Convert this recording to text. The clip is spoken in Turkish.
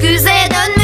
güze dönmez.